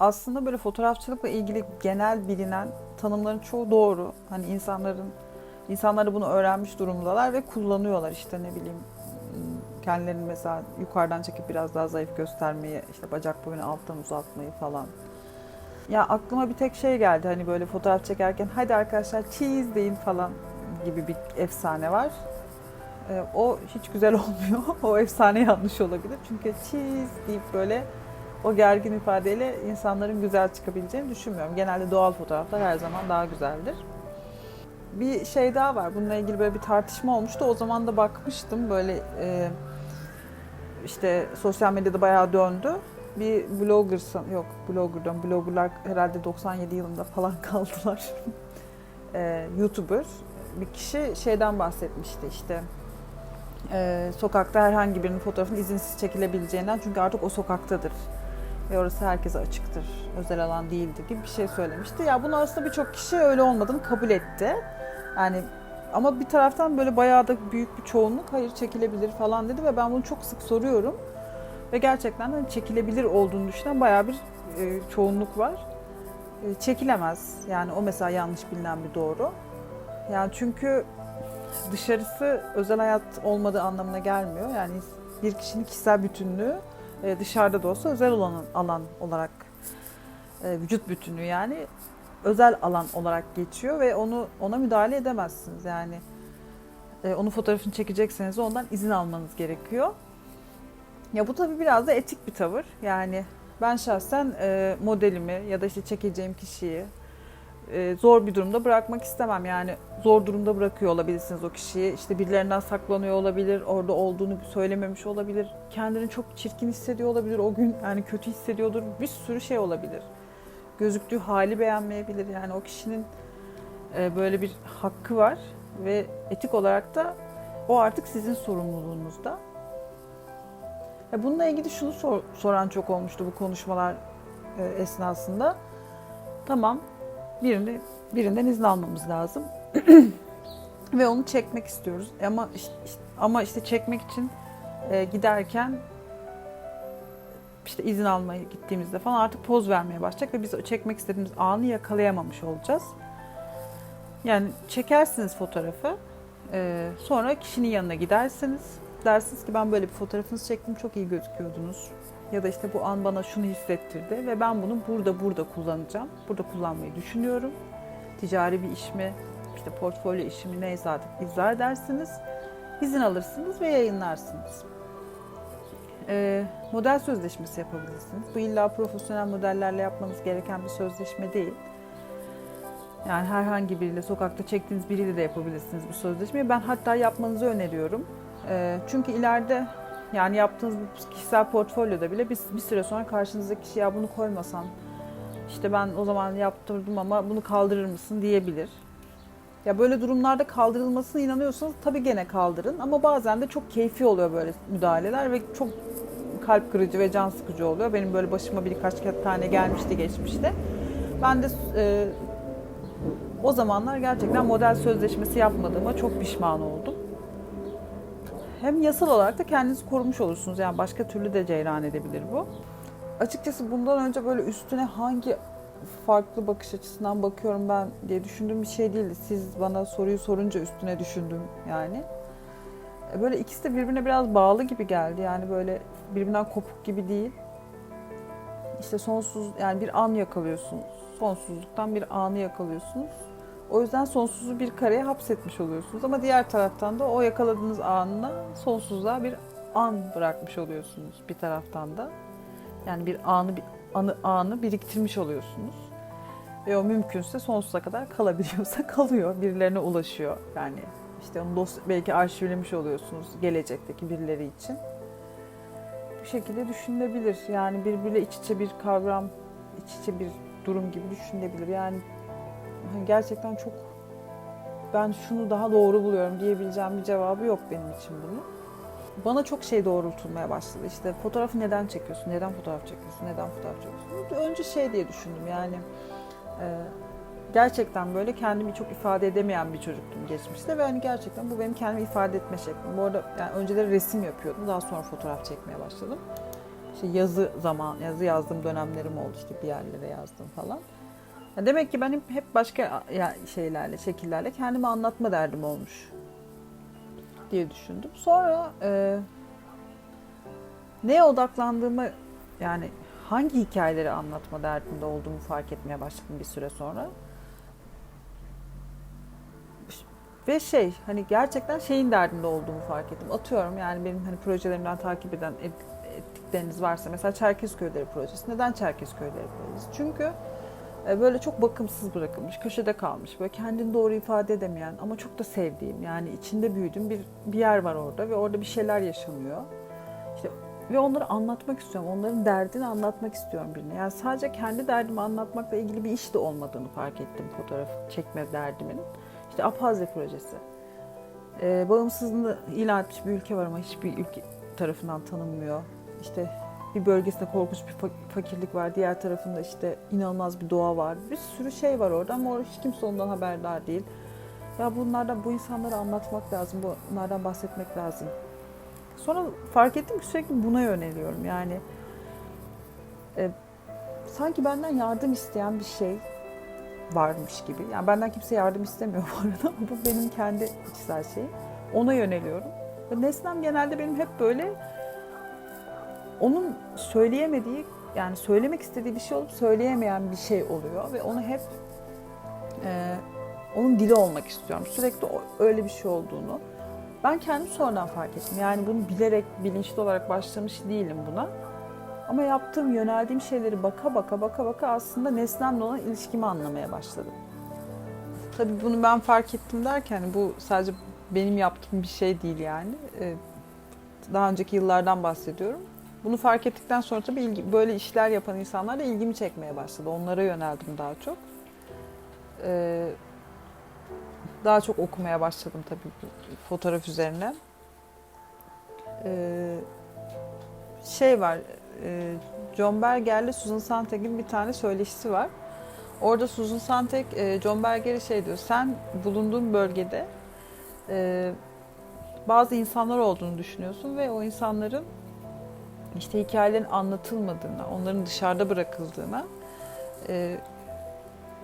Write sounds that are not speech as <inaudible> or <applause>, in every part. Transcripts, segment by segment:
aslında böyle fotoğrafçılıkla ilgili genel bilinen tanımların çoğu doğru. Hani insanların insanları bunu öğrenmiş durumdalar ve kullanıyorlar işte ne bileyim kendilerini mesela yukarıdan çekip biraz daha zayıf göstermeyi, işte bacak boyunu alttan uzatmayı falan. Ya aklıma bir tek şey geldi hani böyle fotoğraf çekerken hadi arkadaşlar cheese deyin falan gibi bir efsane var. Ee, o hiç güzel <laughs> olmuyor. o efsane yanlış olabilir. Çünkü cheese deyip böyle o gergin ifadeyle insanların güzel çıkabileceğini düşünmüyorum. Genelde doğal fotoğraflar her zaman daha güzeldir. Bir şey daha var. Bununla ilgili böyle bir tartışma olmuştu. O zaman da bakmıştım böyle e, işte sosyal medyada bayağı döndü. Bir blogger yok blogger'dan bloggerlar herhalde 97 yılında falan <laughs> kaldılar. e, YouTuber bir kişi şeyden bahsetmişti işte e, sokakta herhangi birinin fotoğrafının izinsiz çekilebileceğinden çünkü artık o sokaktadır ve orası herkese açıktır, özel alan değildir gibi bir şey söylemişti. Ya bunu aslında birçok kişi öyle olmadığını kabul etti. Yani ama bir taraftan böyle bayağı da büyük bir çoğunluk hayır çekilebilir falan dedi ve ben bunu çok sık soruyorum. Ve gerçekten de çekilebilir olduğunu düşünen bayağı bir e, çoğunluk var. E, çekilemez. Yani o mesela yanlış bilinen bir doğru. Yani çünkü dışarısı özel hayat olmadığı anlamına gelmiyor. Yani bir kişinin kişisel bütünlüğü e, dışarıda da olsa özel olan alan olarak e, vücut bütünlüğü yani özel alan olarak geçiyor ve onu ona müdahale edemezsiniz. Yani e, onun fotoğrafını çekecekseniz ondan izin almanız gerekiyor. Ya bu tabii biraz da etik bir tavır. Yani ben şahsen e, modelimi ya da işte çekeceğim kişiyi e, zor bir durumda bırakmak istemem. Yani zor durumda bırakıyor olabilirsiniz o kişiyi. İşte birilerinden saklanıyor olabilir, orada olduğunu söylememiş olabilir. Kendini çok çirkin hissediyor olabilir o gün. Yani kötü hissediyordur. Bir sürü şey olabilir. Gözüktüğü hali beğenmeyebilir. Yani o kişinin e, böyle bir hakkı var ve etik olarak da o artık sizin sorumluluğunuzda. Ya bununla ilgili şunu sor- soran çok olmuştu bu konuşmalar e, esnasında. Tamam, birini birinden izin almamız lazım <clears throat> ve onu çekmek istiyoruz. Ama işte, ama işte çekmek için e, giderken işte izin almaya gittiğimizde falan artık poz vermeye başlayacak ve biz o çekmek istediğimiz anı yakalayamamış olacağız. Yani çekersiniz fotoğrafı, e, sonra kişinin yanına gidersiniz. Dersiniz ki ben böyle bir fotoğrafınızı çektim, çok iyi gözüküyordunuz. Ya da işte bu an bana şunu hissettirdi ve ben bunu burada burada kullanacağım. Burada kullanmayı düşünüyorum. Ticari bir iş mi, işte portfolyo işi mi neyse artık izah edersiniz. İzin alırsınız ve yayınlarsınız. Ee, model sözleşmesi yapabilirsiniz. Bu illa profesyonel modellerle yapmanız gereken bir sözleşme değil. Yani herhangi biriyle, sokakta çektiğiniz biriyle de yapabilirsiniz bu sözleşmeyi. Ben hatta yapmanızı öneriyorum. Ee, çünkü ileride yani yaptığınız bu kişisel portfolyoda bile bir, bir süre sonra karşınızdaki kişi ya bunu koymasan işte ben o zaman yaptırdım ama bunu kaldırır mısın diyebilir. Ya böyle durumlarda kaldırılmasına inanıyorsanız tabii gene kaldırın ama bazen de çok keyfi oluyor böyle müdahaleler ve çok kalp kırıcı ve can sıkıcı oluyor. Benim böyle başıma birkaç tane gelmişti geçmişte. Ben de e, o zamanlar gerçekten model sözleşmesi yapmadığıma çok pişman oldum. Hem yasal olarak da kendinizi korumuş olursunuz. Yani başka türlü de ceyran edebilir bu. Açıkçası bundan önce böyle üstüne hangi farklı bakış açısından bakıyorum ben diye düşündüğüm bir şey değildi. Siz bana soruyu sorunca üstüne düşündüm yani. E, Böyle ikisi de birbirine biraz bağlı gibi geldi. Yani böyle birbirinden kopuk gibi değil. İşte sonsuz yani bir an yakalıyorsunuz. Sonsuzluktan bir anı yakalıyorsunuz. O yüzden sonsuzu bir kareye hapsetmiş oluyorsunuz. Ama diğer taraftan da o yakaladığınız anına sonsuzluğa bir an bırakmış oluyorsunuz bir taraftan da. Yani bir anı bir anı, anı biriktirmiş oluyorsunuz. Ve o mümkünse sonsuza kadar kalabiliyorsa <laughs> kalıyor, birilerine ulaşıyor. Yani işte onu dost, belki arşivlemiş oluyorsunuz gelecekteki birileri için. Bu şekilde düşünülebilir. Yani birbiriyle iç içe bir kavram, iç içe bir durum gibi düşünülebilir. Yani hani gerçekten çok ben şunu daha doğru buluyorum diyebileceğim bir cevabı yok benim için bunun. Bana çok şey doğrultulmaya başladı. İşte fotoğrafı neden çekiyorsun, neden fotoğraf çekiyorsun, neden fotoğraf çekiyorsun? Önce şey diye düşündüm yani e, gerçekten böyle kendimi çok ifade edemeyen bir çocuktum geçmişte ve hani gerçekten bu benim kendimi ifade etme şeklim. Bu arada yani önceleri resim yapıyordum, daha sonra fotoğraf çekmeye başladım. İşte yazı zaman, yazı yazdığım dönemlerim oldu işte bir yerlere yazdım falan. Ya demek ki benim hep başka şeylerle, şekillerle kendimi anlatma derdim olmuş diye düşündüm. Sonra e, neye odaklandığımı yani hangi hikayeleri anlatma derdinde olduğumu fark etmeye başladım bir süre sonra. Ve şey hani gerçekten şeyin derdinde olduğumu fark ettim. Atıyorum yani benim hani projelerimden takip eden et- ettikleriniz varsa mesela Çerkezköyleri projesi. Neden Çerkezköyleri projesi? Çünkü böyle çok bakımsız bırakılmış, köşede kalmış, böyle kendini doğru ifade edemeyen ama çok da sevdiğim yani içinde büyüdüğüm bir bir yer var orada ve orada bir şeyler yaşanıyor. İşte ve onları anlatmak istiyorum. Onların derdini anlatmak istiyorum birine. Yani sadece kendi derdimi anlatmakla ilgili bir iş de olmadığını fark ettim fotoğraf çekme derdimin. İşte Apazya projesi. Ee, bağımsızlığını ilan etmiş bir ülke var ama hiçbir ülke tarafından tanınmıyor. İşte bir bölgesinde korkunç bir fa- fakirlik var. Diğer tarafında işte inanılmaz bir doğa var. Bir sürü şey var orada ama orada hiç kimse ondan haberdar değil. Ya bunlardan bu insanlara anlatmak lazım. Bunlardan bahsetmek lazım. Sonra fark ettim ki sürekli buna yöneliyorum. Yani e, sanki benden yardım isteyen bir şey varmış gibi. Yani benden kimse yardım istemiyor bu arada. Bu benim kendi içsel şeyim. Ona yöneliyorum. Ve Nesnem genelde benim hep böyle onun söyleyemediği yani söylemek istediği bir şey olup söyleyemeyen bir şey oluyor ve onu hep e, onun dili olmak istiyorum. Sürekli öyle bir şey olduğunu. Ben kendim sonradan fark ettim. Yani bunu bilerek, bilinçli olarak başlamış değilim buna. Ama yaptığım, yöneldiğim şeyleri baka baka baka baka aslında nesnemle olan ilişkimi anlamaya başladım. Tabii bunu ben fark ettim derken bu sadece benim yaptığım bir şey değil yani. Ee, Daha önceki yıllardan bahsediyorum. Bunu fark ettikten sonra tabii ilgi, böyle işler yapan insanlar da ilgimi çekmeye başladı. Onlara yöneldim daha çok. Ee, daha çok okumaya başladım tabii fotoğraf üzerine. Ee, şey var, e, John Berger'le Susan Sontag'in bir tane söyleşisi var. Orada Susan Sontag, e, John Berger'e şey diyor, sen bulunduğun bölgede e, bazı insanlar olduğunu düşünüyorsun ve o insanların işte hikayelerin anlatılmadığına, onların dışarıda bırakıldığına e,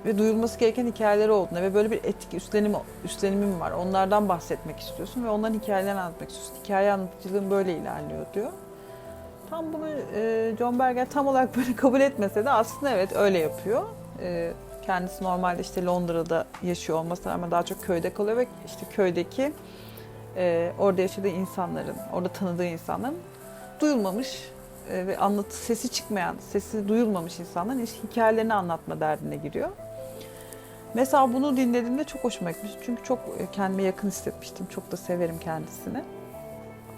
ve duyulması gereken hikayeleri olduğuna ve böyle bir etik üstlenim, üstlenimim var. Onlardan bahsetmek istiyorsun ve onların hikayelerini anlatmak istiyorsun. Hikaye anlatıcılığın böyle ilerliyor diyor. Tam bunu e, John Berger tam olarak böyle <laughs> kabul etmese de aslında evet öyle yapıyor. E, kendisi normalde işte Londra'da yaşıyor olmasına rağmen daha çok köyde kalıyor ve işte köydeki e, orada yaşadığı insanların, orada tanıdığı insanların duyulmamış e, ve anlatı sesi çıkmayan, sesi duyulmamış insanların hikayelerini anlatma derdine giriyor. Mesela bunu dinlediğimde çok hoşuma gitmiş. Çünkü çok e, kendime yakın hissetmiştim. Çok da severim kendisini.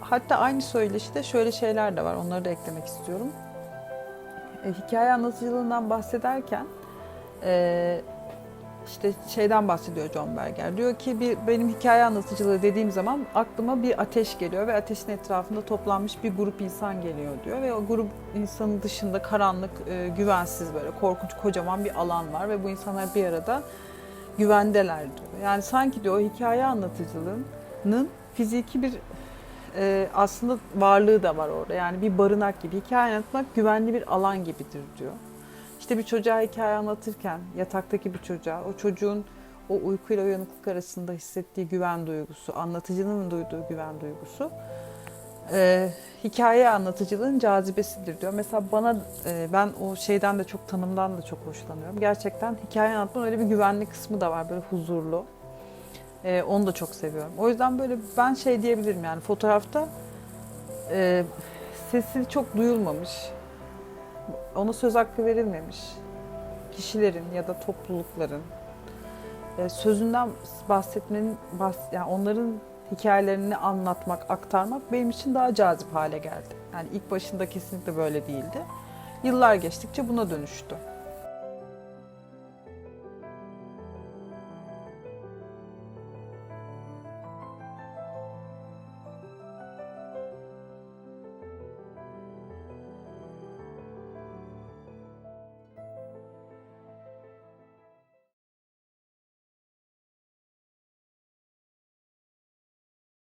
Hatta aynı söyleşide şöyle şeyler de var. Onları da eklemek istiyorum. E, hikaye anlatıcılığından bahsederken e, işte şeyden bahsediyor John Berger. Diyor ki bir benim hikaye anlatıcılığı dediğim zaman aklıma bir ateş geliyor ve ateşin etrafında toplanmış bir grup insan geliyor diyor ve o grup insanın dışında karanlık, e, güvensiz böyle korkunç kocaman bir alan var ve bu insanlar bir arada güvendeler diyor. Yani sanki diyor hikaye anlatıcılığının fiziki bir e, aslında varlığı da var orada. Yani bir barınak gibi. Hikaye anlatmak güvenli bir alan gibidir diyor. İşte bir çocuğa hikaye anlatırken yataktaki bir çocuğa o çocuğun o uykuyla uyanıklık arasında hissettiği güven duygusu, anlatıcının duyduğu güven duygusu e, hikaye anlatıcılığın cazibesidir diyor. Mesela bana e, ben o şeyden de çok tanımdan da çok hoşlanıyorum. Gerçekten hikaye anlatmanın öyle bir güvenli kısmı da var böyle huzurlu. E, onu da çok seviyorum. O yüzden böyle ben şey diyebilirim yani fotoğrafta e, sesi çok duyulmamış, ona söz hakkı verilmemiş kişilerin ya da toplulukların e, sözünden bahsetmenin, bahs yani onların hikayelerini anlatmak, aktarmak benim için daha cazip hale geldi. Yani ilk başında kesinlikle böyle değildi. Yıllar geçtikçe buna dönüştü.